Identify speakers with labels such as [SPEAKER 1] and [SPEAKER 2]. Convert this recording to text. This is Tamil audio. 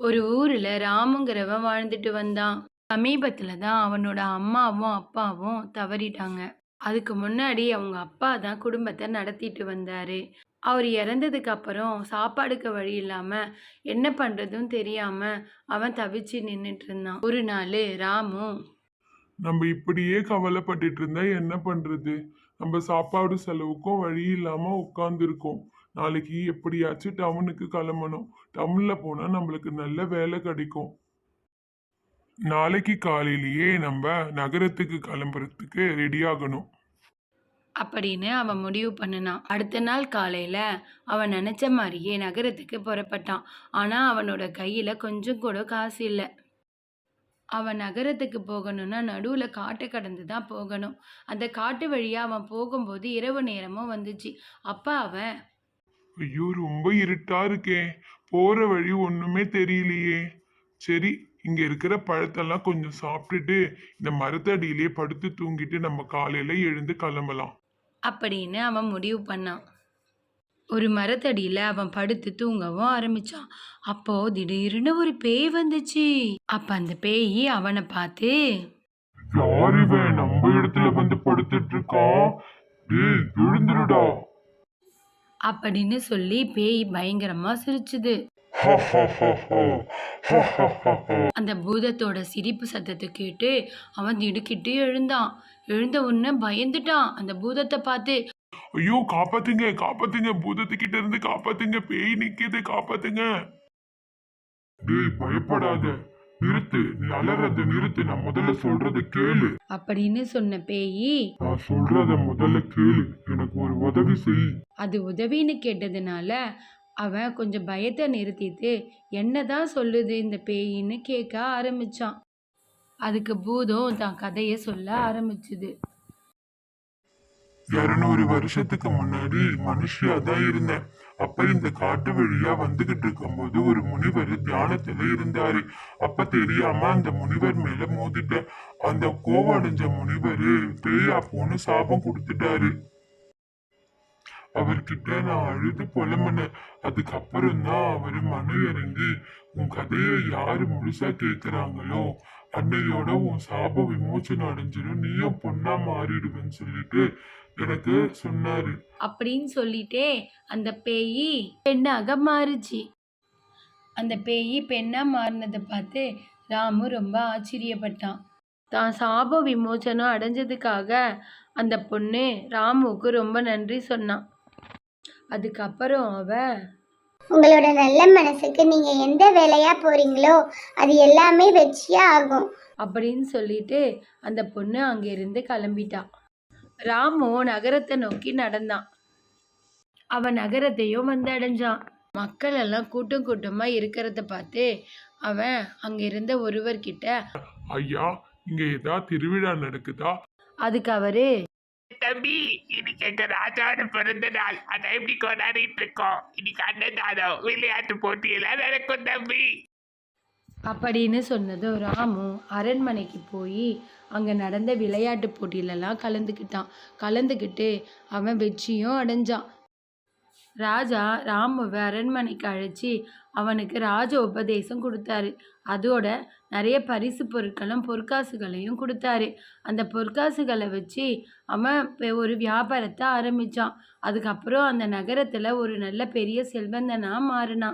[SPEAKER 1] ஒரு ஊரில் ராமுங்கிறவன் வாழ்ந்துட்டு வந்தான். சமீபத்தில் தான் அவனோட அம்மாவும் அப்பாவும் தவறிட்டாங்க. அதுக்கு முன்னாடி அவங்க அப்பா தான் குடும்பத்தை நடத்திட்டு வந்தாரு. அவர் இறந்ததுக்கு அப்புறம் சாப்பாடுக்கு வழி இல்லாமல் என்ன பண்ணுறதும் தெரியாமல் அவன் தவிச்சு நின்றுட்டு இருந்தான். ஒரு நாள் ராமு
[SPEAKER 2] நம்ம இப்படியே கவலைப்பட்டுட்டு இருந்தா என்ன பண்ணுறது நம்ம சாப்பாடு செலவுக்கும் வழி இல்லாமல் உட்காந்துருக்கோம் நாளைக்கு எப்படியாச்சும் டவுனுக்கு கிளம்பணும். டவுன்ல போனா நம்மளுக்கு நல்ல வேலை கிடைக்கும். நாளைக்கு காலையிலேயே நம்ம நகரத்துக்கு கிளம்புறதுக்கு ரெடி ஆகணும்.
[SPEAKER 1] அப்படின்னு அவன் முடிவு பண்ணினான். அடுத்த நாள் காலையில் அவன் நினச்ச மாதிரியே நகரத்துக்கு புறப்பட்டான். ஆனால் அவனோட கையில் கொஞ்சம் கூட காசு இல்லை. அவன் நகரத்துக்கு போகணும்னா நடுவில் காட்டை கடந்து தான் போகணும். அந்த காட்டு வழியாக அவன் போகும்போது இரவு நேரமும் வந்துச்சு. அப்போ அவன்
[SPEAKER 2] ஐயோ ரொம்ப இருட்டா இருக்கே. போற வழி ஒண்ணுமே தெரியலையே. சரி இங்க இருக்கிற பழத்தெல்லாம் கொஞ்சம் சாப்பிட்டுட்டு இந்த மரத்தடியிலேயே படுத்து தூங்கிட்டு நம்ம காலையில எழுந்து கிளம்பலாம்.
[SPEAKER 1] அப்படின்னு அவன் முடிவு பண்ணான். ஒரு மரத்தடியில அவன் படுத்து தூங்கவும் ஆரம்பிச்சான். அப்போ திடீர்னு ஒரு பேய் வந்துச்சு. அப்ப அந்த பேய் அவனை பார்த்து
[SPEAKER 2] யார் இவன்? நம்ம இடத்துல வந்து படுத்துட்டு இருக்கான் டேய் எழுந்துருடா.
[SPEAKER 1] அப்படின்னு சொல்லி பேய் பயங்கரமா சிரிச்சுது. அந்த பூதத்தோட சிரிப்பு சத்தத்தை கேட்டு அவன் திடுக்கிட்டு எழுந்தான். எழுந்த உடனே பயந்துட்டான். அந்த பூதத்தை பார்த்து
[SPEAKER 2] ஐயோ காப்பாத்துங்க காப்பாத்துங்க. பூதத்துக்கிட்ட இருந்து காப்பாத்துங்க. பேய் நிக்குது காப்பாத்துங்க. டேய் பயப்படாத. நிறுத்து நீ அலறத நிறுத்து நான் முதல்ல சொல்றத கேளு.
[SPEAKER 1] அப்படின்னு சொன்ன பேய்.
[SPEAKER 2] நான் சொல்றத முதல்ல கேளு எனக்கு ஒரு உதவி செய்.
[SPEAKER 1] அது உதவின்னு கேட்டதுனால அவன் கொஞ்சம் பயத்தை நிறுத்திட்டு என்னதான் சொல்லுது இந்த பேயின்னு கேட்க ஆரம்பிச்சான். அதுக்கு பூதம் தான் கதையை சொல்ல ஆரம்பிச்சுது.
[SPEAKER 2] இருநூறு வருஷத்துக்கு முன்னாடி மனுஷியா தான் இருந்தேன். அப்ப இந்த காட்டு வழியா வந்துகிட்டு இருக்கும்போது ஒரு முனிவர் தியானத்துல இருந்தாரு. அப்ப தெரியாம அந்த முனிவர் மேல மோதிட்ட. அந்த கோவடைஞ்ச முனிவர் பேயா போன்னு சாபம் கொடுத்துட்டாரு. அவர்கிட்ட நான் அழுது புலம்புனேன். அதுக்கப்புறம் தான் அவர் மன இறங்கி உன் கதையை யாரு முழுசா கேக்குறாங்களோ அன்னையோட உன் சாப விமோச்சனம் அடைஞ்சிடும் நீயும் பொண்ணா மாறிடுவேன்னு சொல்லிட்டு எனக்கு சொன்னாரு.
[SPEAKER 1] அப்படின்னு சொல்லிட்டே அந்த பேய் பெண்ணாக மாறுச்சு. அந்த பேய் பெண்ணா மாறினதை பார்த்து ராமு ரொம்ப ஆச்சரியப்பட்டான். தான் சாப விமோச்சனம் அடைஞ்சதுக்காக அந்த பொண்ணு ராமுவுக்கு ரொம்ப நன்றி சொன்னான். அதுக்கப்புறம் அவ
[SPEAKER 3] உங்களோட நல்ல மனசுக்கு நீங்க எந்த வேலையா போறீங்களோ அது எல்லாமே வெற்றியா ஆகும்.
[SPEAKER 1] அப்படின்னு சொல்லிட்டு அந்த பொண்ணு அங்கிருந்து கிளம்பிட்டான் ராமு நகரத்தை நோக்கி நடந்தான். அவன் நகரத்தையும் வந்து அடைஞ்சான். மக்கள் எல்லாம் கூட்டம் கூட்டமா இருக்கிறத பார்த்து அவன் அங்க இருந்த ஒருவர்கிட்ட
[SPEAKER 2] ஐயா இங்க ஏதாவது திருவிழா நடக்குதா?
[SPEAKER 1] அதுக்கு அவரு
[SPEAKER 4] தம்பி இன்னைக்கு எங்க ராஜாவோட பிறந்த நாள். அதை எப்படி கொண்டாடிட்டு இருக்கோம். இன்னைக்கு அன்னதானம் விளையாட்டு போட்டியெல்லாம் நடக்கும் தம்பி.
[SPEAKER 1] அப்படின்னு சொன்னதும் ராமு அரண்மனைக்கு போய் அங்கே நடந்த விளையாட்டு போட்டியிலலாம் கலந்துக்கிட்டான். கலந்துக்கிட்டு அவன் வெற்றியும் அடைஞ்சான். ராஜா ராமுவை அரண்மனைக்கு அழைச்சி அவனுக்கு ராஜ உபதேசம் கொடுத்தாரு. அதோட நிறைய பரிசு பொருட்களும் பொற்காசுகளையும் கொடுத்தாரு. அந்த பொற்காசுகளை வச்சு அவன் ஒரு வியாபாரத்தை ஆரம்பிச்சான். அதுக்கப்புறம் அந்த நகரத்தில் ஒரு நல்ல பெரிய செல்வந்தனாக மாறினான்.